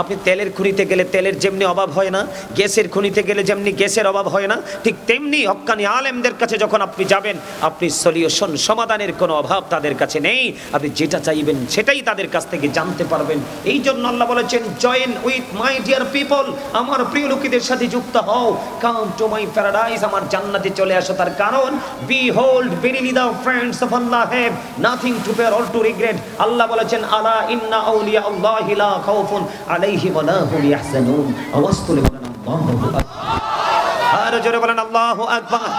আপনি তেলের খনিতে গেলে তেলের যেমনি অভাব হয় না, গ্যাসের খনিতে গেলে যেমনি গ্যাসের অভাব হয় না, ঠিক তেমনি হক্কানি আলেমদের কাছে যখন আপনি যাবেন, আপনি সলিউশন সমাধানের কোনো অভাব তাদের কাছে নেই। আপনি যেটা চাইবেন সেটাই তাদের কাছ থেকে জানতে পারবেন। এই জন্য আল্লাহ বলেছেন join with my dear people আমার প্রিয় লোকেদের সাথে যুক্ত হও। কাম টু মাই প্যারাডাইস আমার জান্নাতে চলে আসো। তার কারণ behold verily the friends of Allah have nothing to fear all to regret Allah বলেছেন, আলা ইন্না আউলিয়া আল্লাহি লা খাউফুন আলাইহিম ওয়া লা হুম ইয়াহজানুন আওয়াজ তুলে বলেন আল্লাহু আকবার আর জোরে বলেন, আল্লাহু আকবার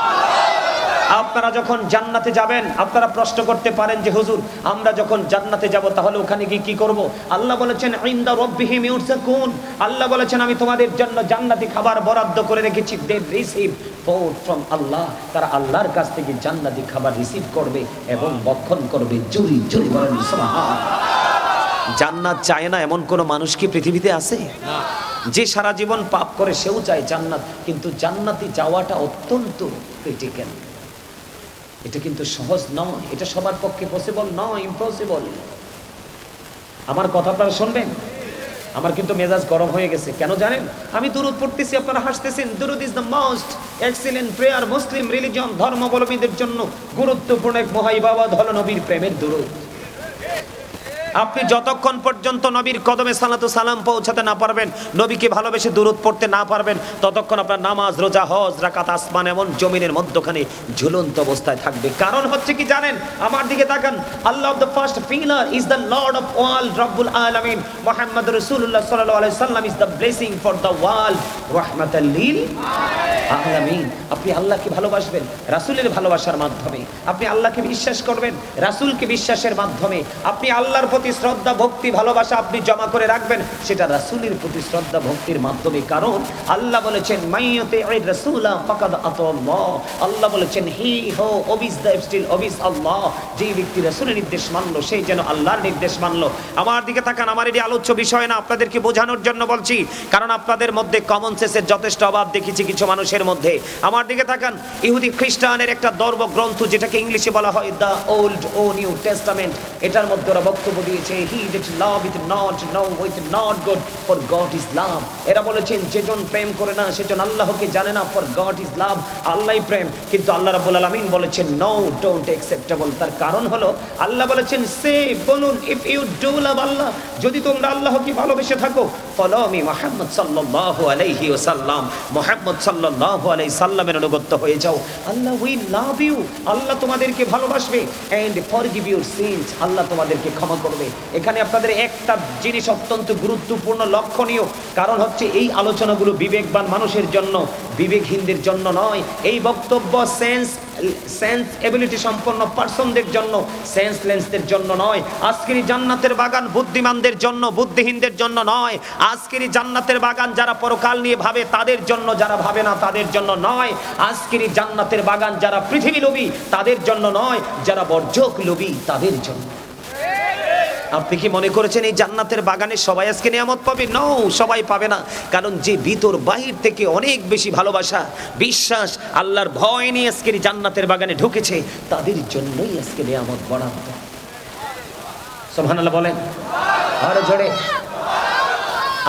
আপনারা যখন জান্নাতে যাবেন, আপনারা প্রশ্ন করতে পারেন যে, হুজুর, আমরা যখন জান্নাতে যাব, তাহলে ওখানে গিয়ে কি করব? আল্লাহ বলেছেন, ইনদা রাব্বিহিম ইউরসাকুন আল্লাহ বলেছেন, আমি তোমাদের জন্য জান্নাতি খাবার বরাদ্দ করে রেখেছি। They receive food from Allah. তারা আল্লাহর কাছ থেকে জান্নাতি খাবার রিসিভ করবে এবং বক্ষণ করবে। চুরি চুরি বলেন সুবহান জান্নাত চায় না এমন কোন মানুষ কি পৃথিবীতে আছে? যে সারা জীবন পাপ করে সেও চায় জান্নাত কিন্তু জান্নাতি যাওয়াটা অত্যন্ত ক্রিটিক্যাল এটা কিন্তু সহজ নয় এটা সবার পক্ষে পসিবল নয় ইম্পসিবল আমার কথা আপনারা শুনবেন? আমার কিন্তু মেজাজ গরম হয়ে গেছে। কেন জানেন? আমি দুরুদ পড়তেছি আপনারা হাসতেছেন। দুরুদ is the most excellent prayer Muslim religion ধর্মাবলম্বীদের জন্য গুরুত্বপূর্ণ এক মহাইবাবাদ হলো নবীর প্রেমের দুরুদ। আপনি যতক্ষণ পর্যন্ত নবীর কদমে সালাতু সালাম পৌঁছাতে না পারবেন, নবীকে ভালোবেসে দূরত পড়তে না পারবেন, ততক্ষণ আপনার নামাজ, রোজা, হজ, রাকাত, আসমান এমন জমিনের মধ্যখানে ঝুলন্ত অবস্থায় থাকবে। কারণ হচ্ছে কি জানেন? আমার দিকে তাকান। Allah of the first pillar is the lord of all রব্বুল আলামিন। মুহাম্মদ রাসূলুল্লাহ সাল্লাল্লাহু আলাইহি সাল্লাম is the blessing for the world রাহমাতাল লিল আলামিন। আপনি আল্লাহকে ভালোবাসবেন, রাসূলের ভালোবাসার মাধ্যমে। আপনি আল্লাহকে বিশ্বাস করবেন, রাসূলকে বিশ্বাসের মাধ্যমে। আপনি আল্লাহর প্রতি শ্রদ্ধা, ভক্তি, ভালোবাসা আপনি জমা করে রাখবেন। সেটা রাসূলের প্রতি শ্রদ্ধা, ভক্তির মাধ্যমে। কারণ আল্লাহ বলেছেন মাইয়তে আই রাসূলা ফাকাদ আতাল্লাহ আল্লাহ বলেছেন, হি হো অবিস দ্য স্টিল অবিস আল্লাহ। যেই ব্যক্তি রাসূলের নির্দেশ মানলো সেই যেন আল্লাহর নির্দেশ মানলো। আমার দিকে তাকান, আমার এটি আলোচ্য বিষয় না, আপনাদেরকে বোঝানোর জন্য বলছি। কারণ আপনাদের মধ্যে কমন সেন্সের যথেষ্ট অভাব দেখেছি কিছু মানুষের মধ্যে। আমার দিকে তাকান, ইহুদি খ্রিস্টানের একটা দর্ব গ্রন্থ যেটাকে ইংলিশে বলা হয় দ্য ওল্ড ও নিউ টেস্টামেন্ট, এটার মধ্যে ওরা বক্তব্য দিয়েছে he that love it not know with not God for God is love এরা বলেছেন, যেজন প্রেম করে না, সেজন আল্লাহকে জানে না ফর গড ইজ লাভ আল্লাহই প্রেম, কিন্তু আল্লাহ রাব্বুল আলামিন বলেছেন নো ডোন্ট অ্যাকসেপ্টেবল তার কারণ হলো, আল্লাহ বলেছেন সে বলুন if you do love Allah, যদি তোমরা আল্লাহকে ভালোবেসে থাকো ফলো মি মুহাম্মদ সাল্লাল্লাহু আলাইহি ওয়াসাল্লাম, মুহাম্মদ সাল্লাল্লাহু আলাইহি সাল্লামের অনুগত হয়ে যাও। আল্লাহ উই লাভ ইউ আল্লাহ তোমাদেরকে ভালোবাসবে। And forgive your sins Allah তোমাদেরকে ক্ষমা করবে। এখানে আপনাদের একটা জিনিস অত্যন্ত গুরুত্বপূর্ণ, লক্ষণীয়। কারণ হচ্ছে এই আলোচনাগুলো বিবেকবান মানুষের জন্য, বিবেকহীনদের জন্য নয়। এই বক্তব্য সেন্স সেন্স এবিলিটি সম্পন্ন পার্সনদের জন্য সেন্সলেন্সদের জন্য নয়। আজকেরই জান্নাতের বাগান বুদ্ধিমানদের জন্য, বুদ্ধিহীনদের জন্য নয়। আজকেরই জান্নাতের বাগান যারা পরকাল নিয়ে ভাবে, তাদের জন্য যারা ভাবে না, তাদের জন্য নয়। আজকেরই জান্নাতের বাগান যারা পৃথিবী লোভী, তাদের জন্য নয়। যারা বর্জক লোভী, তাদের জন্য। আপনি কি মনে করেছেন এই জান্নাতের বাগানে সবাই আজকে নিয়ামত পাবে? ন সবাই পাবে না। কারণ যে ভিতর বাহির থেকে অনেক বেশি ভালোবাসা, বিশ্বাস, আল্লাহর ভয় নিয়ে আজকের জান্নাতের বাগানে ঢুকেছে, তাদের জন্যই আজকে নিয়ামত বরাদ্দ। সোহানাল্লাহ বলেন। আরও জোরে।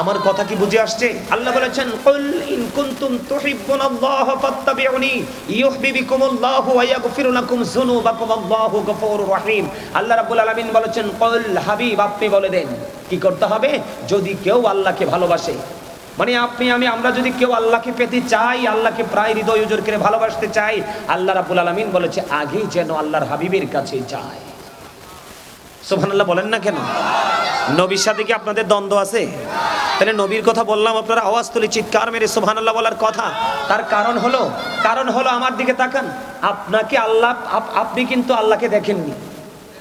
আমার কথা কি বুঝে আসছে? আল্লাহ বলেছেন, কুল ইন কুনতুম তুহিব্বুনাল্লাহ ফাত্তাবিউনি ইউহিব্বুকুমুল্লাহু ওয়া ইয়াগফিরু লাকুম যুনুবাকুম, আল্লাহু গফুরুর রহিম। আল্লাহ রাব্বুল আলামিন বলেছেন, কুল হাবিব, আপনি বলে দেন, কি করতে হবে? যদি কেউ আল্লাহকে ভালোবাসে মানে আপনি, আমি, আমরা যদি কেউ আল্লাহকে পেতে চাই, আল্লাহকে প্রায় হৃদয় উজোর করে ভালোবাসতে চাই, আল্লাহ রাব্বুল আলামিন বলেছে, আগেই যেন আল্লাহর হাবিবের কাছে যায়। সুবহানাল্লাহ বলেন না কেন? নবীর সাথে কি আপনাদের দ্বন্দ্ব আছে? তাহলে নবীর কথা বললাম, আপনারা আওয়াজ তুলে চিৎকার মেরে সুবহানাল্লাহ বলার কথা। তার কারণ হলো কারণ হলো আমার দিকে তাকান। আপনাকে আল্লাহ, আপ- আপনি কিন্তু আল্লাহকে দেখেননি।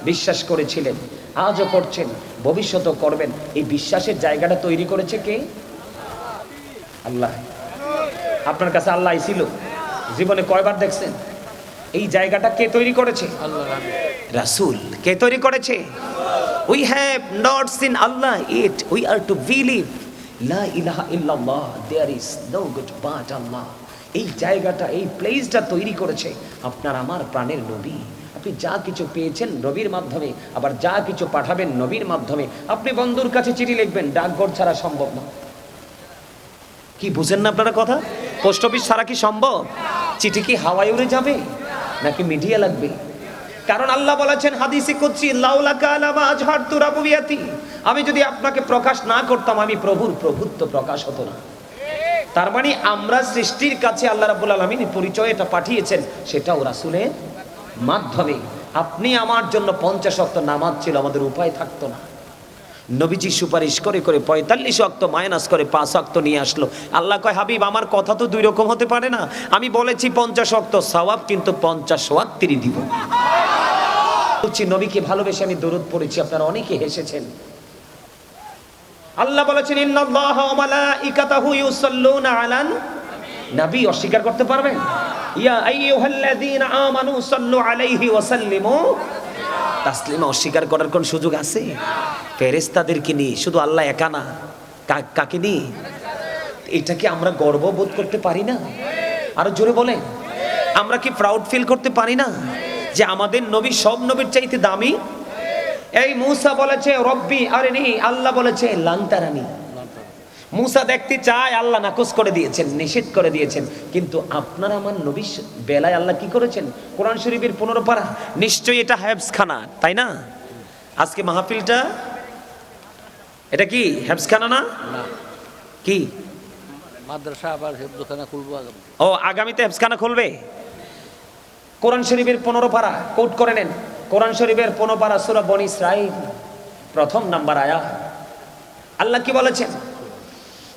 বিশ্বাস করেছিলেন, আজও করছেন, ভবিষ্যতও করবেন। এই বিশ্বাসের জায়গাটা তৈরি করেছে কে? আল্লাহ। আপনার কাছে আল্লাহ ছিল। জীবনে কয়বার দেখছেন? এই জায়গাটা কে তৈরি করেছে? রাসূল। কে তৈরি করেছে? We have not seen Allah it we are to believe লা ইলাহা ইল্লাল্লাহ there is no god but Allah. এই জায়গাটা, এই প্লেসটা তৈরি করেছে আপনার আমার প্রাণের নবী। আপনি যা কিছু পেয়েছেন নবীর মাধ্যমে, আবার যা কিছু পাঠাবেন নবীর মাধ্যমে, আপনি বন্ধুর কাছে চিঠি লিখবেন, ডাকঘর ছাড়া সম্ভব না। কি, বুঝেন না আপনারা কথা? পোস্ট অফিস ছাড়া কি সম্ভব? চিঠি কি হাওয়ায় উড়ে যাবে? নাকি মিডিয়া লাগবে? কারণ আল্লাহ বলেছেন হাদিসে করছি আমি যদি আপনাকে প্রকাশ না করতাম, আমি প্রভুর প্রভুত্ব প্রকাশ হতো না। তার মানে আমরা সৃষ্টির কাছে আল্লাহ রাব্বুল আলামিন পরিচয় এটা পাঠিয়েছেন, সেটাও রাসূলের মাধ্যমে। আপনি আমার জন্য পঞ্চাশ অক্ত নামাজ ছিল, আমাদের উপায় থাকতো না। নবীজি সুপারিশ করে করে পঁয়তাল্লিশ অক্ত মাইনাস করে পাঁচ অক্ত নিয়ে আসলো। আল্লাহ কয়, হাবিব, আমার কথা তো দুই রকম হতে পারে না। আমি বলেছি পঞ্চাশ অক্ত সওয়াব, কিন্তু পঞ্চাশ ওয়াক্তিরই দিব। বলছি, নবীকে ভালোবেসে আমি দরুদ পড়েছি, আপনারা অনেকে হেসেছেন। আল্লাহ বলেছেন নবী অস্বীকার করতে পারবেন? ইয়া অস্বীকার করার কোন সুযোগ আছে? ফেরেশতাদেরকে নিয়ে, শুধু আল্লাহ একা না কাকে নিয়ে? এটা কি আমরা গর্ববোধ করতে পারি না? আরও জোরে বলেন। আমরা কি প্রাউড ফিল করতে পারি না? যে আমাদের নবী সব নবীর চাইতে দামি? এই মূসা বলেছে রব্বি আরে নি আল্লাহ বলেছে লান্তারানি। মূসা দেখতে চায় আল্লাহ নাকচ করে দিয়েছেন নিষেধ করে দিয়েছেন। কিন্তু আপনার আমার নবী বেলায় আল্লাহ কি করেছেন? কোরআন শরীফের পনেরো পারা নিশ্চয়ই এটা হ্যাবসখানা তাই না? আজকে মাহফিলটা এটা কি হ্যাবসখানা না? না। কি? মাদ্রাসা আবার দোকানে খুলবো আগামী। ও আগামীতে হেফসখানা খুলবে? কোরআন শরীফের পনেরো পারা কোট করে নেন কোরআন শরীফের পনেরো পারা সুরা বনি ইসরাইল প্রথম নাম্বার আয়া আল্লাহ কি বলেছেন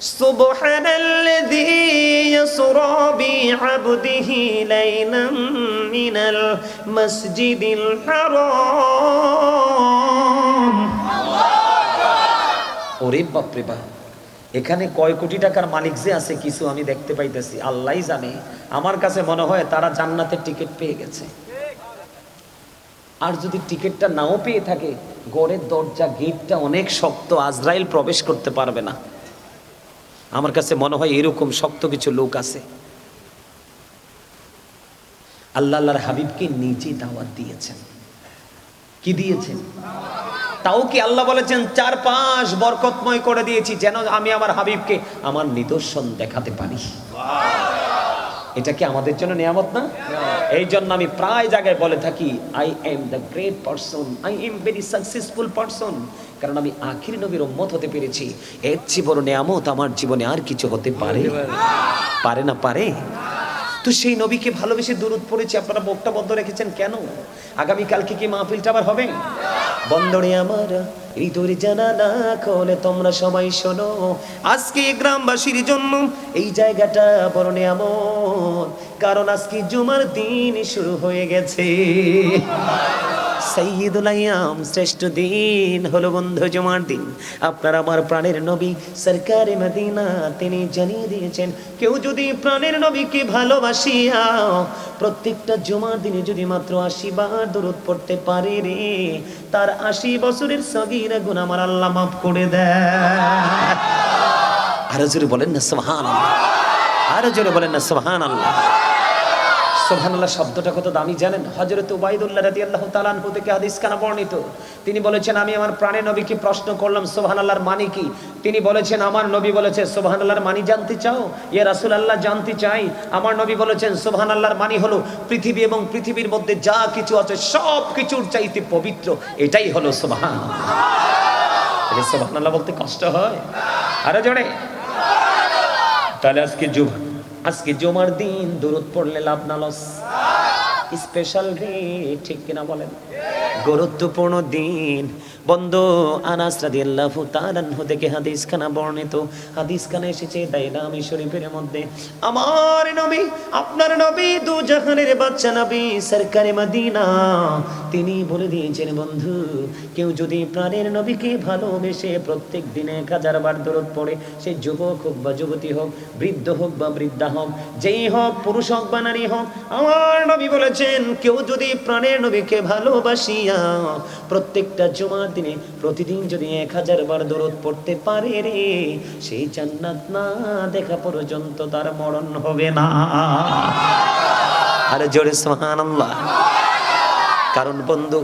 سبحان الذي يسرى بعبده ليلا من المسجد الحرام ওরে বাপরে বাপ এখানে কয় কোটি টাকার মালিক যে আছে কিছু আমি দেখতে পাইতেছি। আল্লাহই জানে। আমার কাছে মনে হয় তারা জান্নাতের টিকিট পেয়ে গেছে। আর যদি টিকিটটা নাও পেয়ে থাকে গড়ের দরজা, গেটটা অনেক শক্ত, আজরাইল প্রবেশ করতে পারবে না। আমার কাছে মনে হয় এরকম শক্ত কিছু লোক আছে। আল্লাহ আল্লাহর হাবিবকে নিজে দাওয়াত দিয়েছেন। কি দিয়েছেন? তাও কি আল্লাহ বলেছেন চার পাঁচ বরকতময় করে দিয়েছি, যেন আমি আমার হাবিবকে আমার নিদর্শন দেখাতে পারি এটা কি আমাদের জন্য নিয়ামত না? এই জন্য আমি প্রায় জায়গায় বলে থাকি I am the great person I am very successful person কারণ আমি আখির নবীর উম্মত হতে পেরেছি। এর চেয়ে বড় নিয়ামত আমার জীবনে আর কিছু হতে পারে। পারে না পারে? তো সেই নবীকে ভালোবেসে দূরত পড়েছি, আপনারা মুখটা বন্ধ রেখেছেন কেন? আগামী কালকে কি মাহফিলটা আবার হবে? বন্দরে আমার হৃদয় জানা না খোলে, তোমরা সবাই শোনো। আজকে গ্রামবাসীর জন্য এই জায়গাটা বড় নিয়ামত, কারণ আজকে জুমার দিন শুরু হয়ে গেছে। সাইয়্যিদুল আইয়াম শ্রেষ্ঠ দিন হলো বন্ধু জুমার দিন। আপনার আমার প্রাণের নবী সরকারে মদিনা, তিনি জানিয়ে দিয়েছেন, কেউ যদি প্রাণের নবীকে ভালোবাসিয়া প্রত্যেকটা জুমার দিনে যদি মাত্র আশি বার দূরত পড়তে পারে রে, তার আশি বছরের সগিরা গুণ আমার আল্লাহ মাফ করে দেয় আরও জোরে বলেন না সোহান আরও জোরে বলেন না সোহান আল্লাহ সোহানাল্লাহ শব্দটা কত দামি জানেন? হজরত উবাইদুল্লাহ রাদি আল্লাহ তালানহু থেকে হাদিস খানা বর্ণিত। তিনি বলেছেন, আমি আমার প্রাণে নবীকে প্রশ্ন করলাম সোহানাল্লাহর মানি কি? তিনি বলেছেন, আমার নবী বলেছে সোহানাল্লাহর মানি জানতে চাও? ইয়ে রাসুল আল্লাহ জানতে চাই। আমার নবী বলেছেন সোহান আল্লাহর মানি হলো পৃথিবী এবং পৃথিবীর মধ্যে যা কিছু আছে, সব কিছুর চাইতে পবিত্র। এটাই হলো সোহান সোহান আল্লাহ বলতে কষ্ট হয়? আরে জোরে। তাহলে আজকে জুমা আজকে জমার দিন দূরত পড়লে লাভ না লস। স্পেশাল ডে ঠিক কিনা বলেন? গুরুত্বপূর্ণ দিন। বন্ধ আনাস রাদিয়াল্লাহু তাআলা আনহু থেকে হাদিস খানা বর্ণিত। হাদিস খানা এসেছে দাইলামি শরীফের মধ্যে, আমার নবী, আপনার নবী দু জাহানের বাচ্চা নবী সরকারে মদিনা। তিনি বলে দিয়েছেন, বন্ধু, কেউ যদি প্রাণের নবীকে ভালোবেসে প্রত্যেক দিনে এক হাজার বার দরদ পড়ে, সে যুবক হোক বা যুবতী হোক, বৃদ্ধ হোক বা বৃদ্ধা হোক, যেই হোক, পুরুষ হোক বা নারী হোক, আমার নবী বলেছেন, কেউ যদি প্রাণের নবীকে ভালোবাসিয়া প্রত্যেকটা জুমার দিনে প্রতিদিন যদি এক হাজার বার দরদ পড়তে পারে রে সেই জান্নাত না দেখা পর্যন্ত তার মরণ হবে না। আরে জোরে সোহান কারণ বন্ধু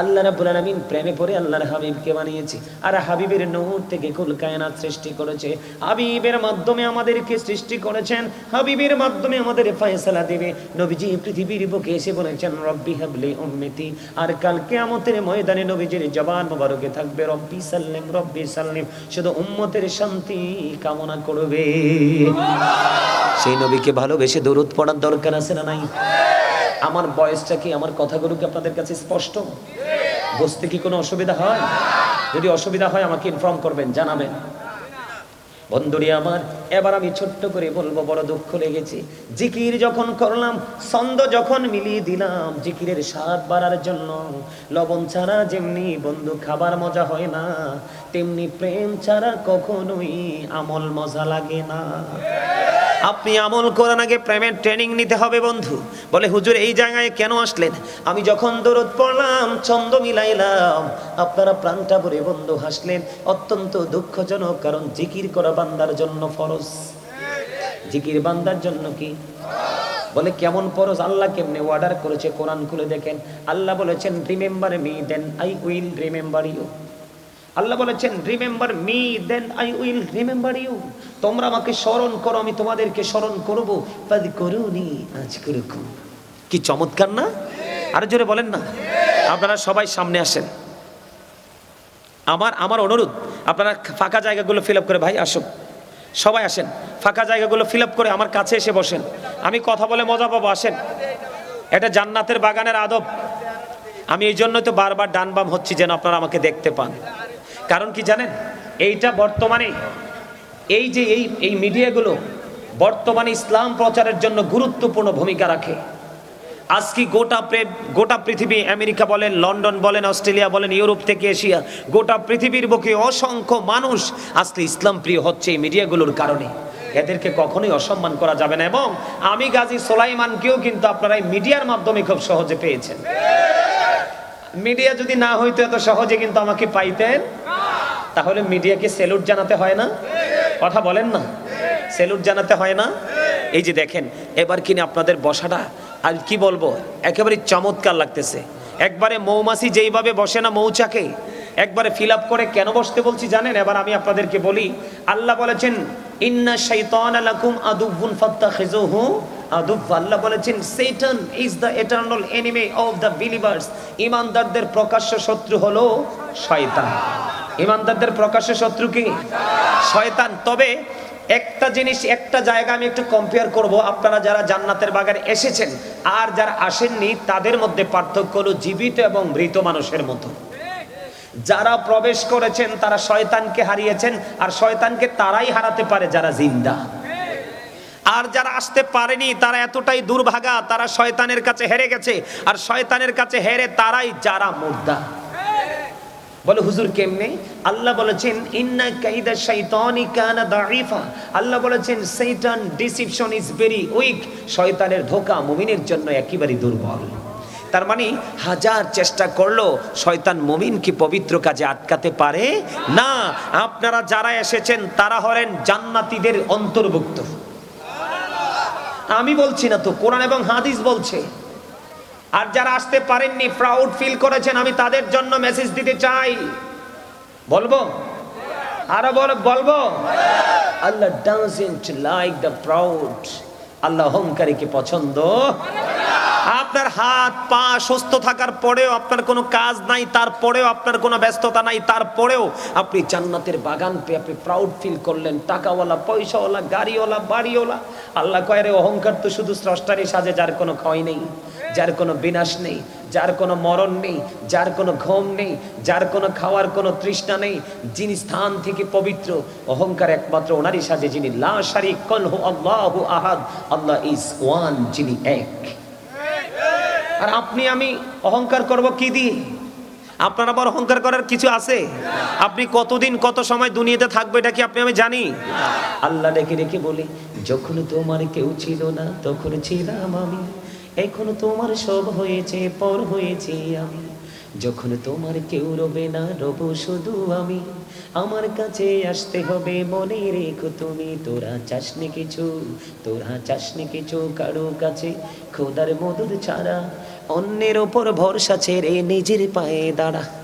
আল্লাহ রাব্বুল আলামিন প্রেমে পড়ে আল্লাহর হাবিবকে বানিয়েছে। আর হাবিবের নূর থেকে কুল কায়নাত সৃষ্টি করেছে। হাবিবের মাধ্যমে আমাদেরকে সৃষ্টি করেছেন। হাবিবের মাধ্যমে আমাদের ফয়সালা দেবে। নবীজি পৃথিবীর বুকে এসে বলেছেন, রব্বি হাবলি উম্মতি। আর কাল কিয়ামতের ময়দানে নবীজির জবান মোবারকে থাকবে, রব্বি সাল্লিম রব্বি সাল্লিম। শুধু উম্মতের শান্তি কামনা করবে। সেই নবীকে ভালোবেসে দরুদ পড়ার দরকার আছে না নাই? আমার বয়সটা কি আমার কথাগুলো কি আপনাদের কাছে স্পষ্ট? বুঝতে কি কোনো অসুবিধা হয়? যদি অসুবিধা হয়, আমাকে ইনফর্ম করবেন, জানাবেন। বন্ধুরি আমার, এবার আমি ছোট্ট করে বলব, বড় দুঃখ লেগেছে। জিকির যখন করলাম, ছন্দ যখন মিলিয়ে দিলাম, জিকিরের স্বাদ বাড়ার জন্য। লবণ ছাড়া যেমনি বন্ধু খাবার মজা হয় না, তেমনি প্রেম ছাড়া কখনোই আমল মজা লাগে না। আপনি আমল করার আগে প্রেমের ট্রেনিং নিতে হবে বন্ধু। বলে, হুজুর, এই জায়গায় কেন আসলেন? আমি যখন দরদ পড়লাম, ছন্দ মিলাইলাম, আপনারা প্রাণটা ভরে বন্ধু হাসলেন। অত্যন্ত দুঃখজনক, কারণ জিকির করা বান্দার জন্য ফরজ। জিকির বান্দার জন্য কি? বলে, কেমন ফরজ? আল্লাহ কেমনে অর্ডার করেছে? কোরআন খুলে দেখেন। আল্লাহ বলেছেন remember me then I will remember you Allah বলেছেন remember me then I will remember you তোমরা আমাকে স্মরণ করো, আমি তোমাদেরকে স্মরণ করব। করুনি আজ করুকুম কি চমৎকার না? আরও জোরে বলেন না। আপনারা সবাই সামনে আসেন। আমার আমার অনুরোধ, আপনারা ফাঁকা জায়গাগুলো ফিল করে, ভাই, আসুন। সবাই আসেন। ফাঁকা জায়গাগুলো ফিল করে আমার কাছে এসে বসেন। আমি কথা বলে মজা পাবো, আসেন। এটা জান্নাতের বাগানের আদব। আমি এই জন্যই তো বারবার ডান বাম হচ্ছি যেন আপনারা আমাকে দেখতে পান। কারণ কি জানেন? এইটা বর্তমানে এই যে এই এই মিডিয়াগুলো বর্তমানে ইসলাম প্রচারের জন্য গুরুত্বপূর্ণ ভূমিকা রাখে। আজকে গোটা গোটা পৃথিবী আমেরিকা বলেন, লন্ডন বলেন, অস্ট্রেলিয়া বলেন, ইউরোপ থেকে এশিয়া, গোটা পৃথিবীর বুকে অসংখ্য মানুষ আজকে ইসলাম প্রিয় হচ্ছে এই মিডিয়াগুলোর কারণে। এদেরকে কখনোই অসম্মান করা যাবে না এবং আমি গাজী সোলাইমানকেও কিন্তু আপনারা এই মিডিয়ার মাধ্যমে খুব সহজে পেয়েছেন। মিডিয়া যদি না হইতো এত সহজে কিন্তু আমাকে পাইতেন। তাহলে মিডিয়াকে সেলুট জানাতে হয় না? কথা বলেন না। সেলুট জানাতে হয় না? এই যে দেখেন, এবার কিনে আপনাদের বসাটা, আর কি বলব, একেবারে চমৎকার লাগতেছে। একবারে মৌমাছি যেইভাবে বসে না মৌচাকে, একবারে ফিল করে কেন বসতে বলছি জানেন? এবার আমি আপনাদেরকে বলি, আল্লাহ বলেছেন, ইন্না শাইতান লাকুম আদুবুন ফাত্তাখিজুহু আদুব আল্লাহ বলেছেন Satan is the eternal enemy of the believers ইমানদারদের প্রকাশ্য শত্রু হলো শয়তান। ইমানদারদের প্রকাশ্য শত্রু কি? শয়তান। তবে একটা জিনিস, একটা জায়গা আমি একটু কম্পেয়ার করব। আপনারা যারা জান্নাতের বাগানে এসেছেন আর যারা আসেননি, তাদের মধ্যে পার্থক্য হলো জীবিত এবং মৃত মানুষের মতো। যারা প্রবেশ করেছেন, তারা শয়তানকে হারিয়েছেন, আর শয়তানকে তারাই হারাতে পারে যারা জিন্দা। আর যারা আসতে পারেনি, তারা এতটাই দুর্ভাগা, তারা শয়তানের কাছে হেরে গেছে, আর শয়তানের কাছে হেরে তারাই যারা মুর্দা। বলে, হুজুর কেমনে? আল্লাহ বলেছেন, ইন্না কাইদা শাইতানি কানা দাঈফা। আল্লাহ বলেছেন, শয়তান ডিসিপশন ইজ ভেরি উইক। শয়তানের ধোঁকা মুমিনের জন্য একেবারে দুর্বল। তার মানে হাজার চেষ্টা করল শয়তান মুমিন কি পবিত্র কাজে আটকাতে পারে? না। আপনারা যারা এসেছেন, তারা হলেন জান্নাতীদের অন্তর্ভুক্ত। আমি বলছি না তো, কোরআন এবং হাদিস বলছে। আর যারা আসতে পারেননি প্রাউড ফিল করেছেন, আমি তাদের জন্য মেসেজ দিতে চাই। বলব? আরও বল, বলব? Allah doesn't like the proud Allah অহংকারীকে পছন্দ। আপনার হাত, পা সুস্থ থাকার পরেও আপনার কোনো কাজ নাই, তারপরেও আপনার কোনো ব্যস্ততা নাই, তারপরেও আপনি জান্নাতের বাগান পেয়ে আপনি প্রাউড ফিল করলেন। টাকাওয়ালা, পয়সাওয়ালা, গাড়িওয়ালা, বাড়িওয়ালা। আল্লাহ কয় রে অহংকার তো শুধু স্রষ্টারই সাজে, যার কোনো ক্ষয় নেই। যার কোনো বিনাশ নেই, যার কোনো মরণ নেই, যার কোনো ঘুম নেই, যার কোনো খাওয়ার কোনো তৃষ্ণা নেই, যিনি স্থান থেকে পবিত্র, অহংকার একমাত্র ওনারই সাজে যিনি লা আহাদ, আল্লাহ ইজ ওয়ান যিনি এক। আর আপনি, আমি অহংকার করব কি দিয়ে? আপনার আবার অহংকার করার কিছু আছে? আপনি কতদিন, কত সময় দুনিয়াতে থাকবে এটা কি আপনি, আমি জানি? আল্লাহ ডেকে রেখে বলি, যখন তোমার কেউ ছিল না, তখন ছিলাম আমি। এখন তোমার সব হয়েছে, পর হয়েছি আমি। যখন তোমার কেউ রবে না, রব শুধু আমি। আমার কাছে আসতে হবে, মনে রেখো তুমি, তোরা চাসনি কিছু, তোরা চাসনি কিছু কারও কাছে। খোদার মধুর ছাড়া অন্যের ওপর ভরসা ছেড়ে নিজের পায়ে দাঁড়া।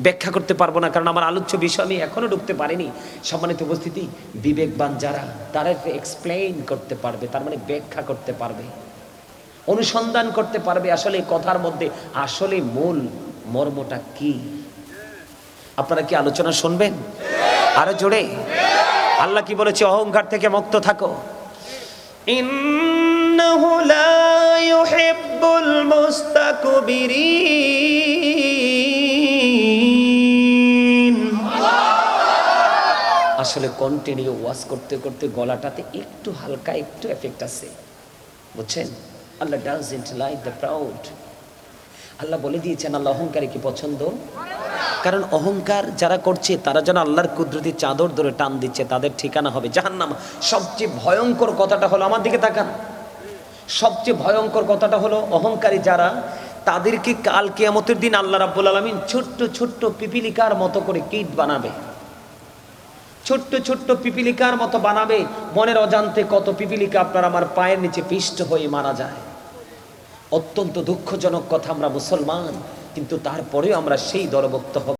ব্যাখ্যা করতে পারব না, কারণ আমার আলোচ্য বিষয় আমি এখনও ঢুকতে পারিনি। সম্মানিত উপস্থিতি বিবেকবান যারা, তারা এক্সপ্লেইন করতে পারবে, তার মানে ব্যাখ্যা করতে পারবে। অনুসন্ধান করতে পারবে আসলে কথার মধ্যে। আসলে মূল মর্মটা কি? আপনারা কি আলোচনা শুনবেন? আরও জোরে। আল্লাহ কি বলেছে? অহংকার থেকে মুক্ত থাকো। ইন্নাহু লা ইউহিব্বুল মুস্তাকবিরিন। আসলে কন্টিনিউ ওয়াজ করতে করতে গলাটাতে একটু হালকা একটু এফেক্ট আছে। বুঝছেন? Allah doesn't like the proud Allah বলে দিয়েছেন, আল্লাহ অহংকারী কি পছন্দ? কারণ অহংকার যারা করছে, তারা যেন আল্লাহর কুদরতি চাদর ধরে টান দিচ্ছে, তাদের ঠিকানা হবে জাহান্নাম। সবচেয়ে ভয়ঙ্কর কথাটা হলো, আমার দিকে তাকান। সবচেয়ে ভয়ঙ্কর কথাটা হলো, অহংকারী যারা, তাদেরকে কাল কেয়ামতের দিন আল্লাহ রাব্বুল আলামিন ছোট্ট ছোট্ট পিপিলিকার মতো করে কীট বানাবে। ছোট্ট ছোট্ট পিপিলিকার মতো বানাবে। মনের অজান্তে কত পিপিলিকা আপনার আমার পায়ের নিচে পিষ্ট হয়ে মারা যায়। অত্যন্ত দুঃখজনক কথা আমরা মুসলমান, কিন্তু তারপরেও আমরা সেই দলভুক্ত হব।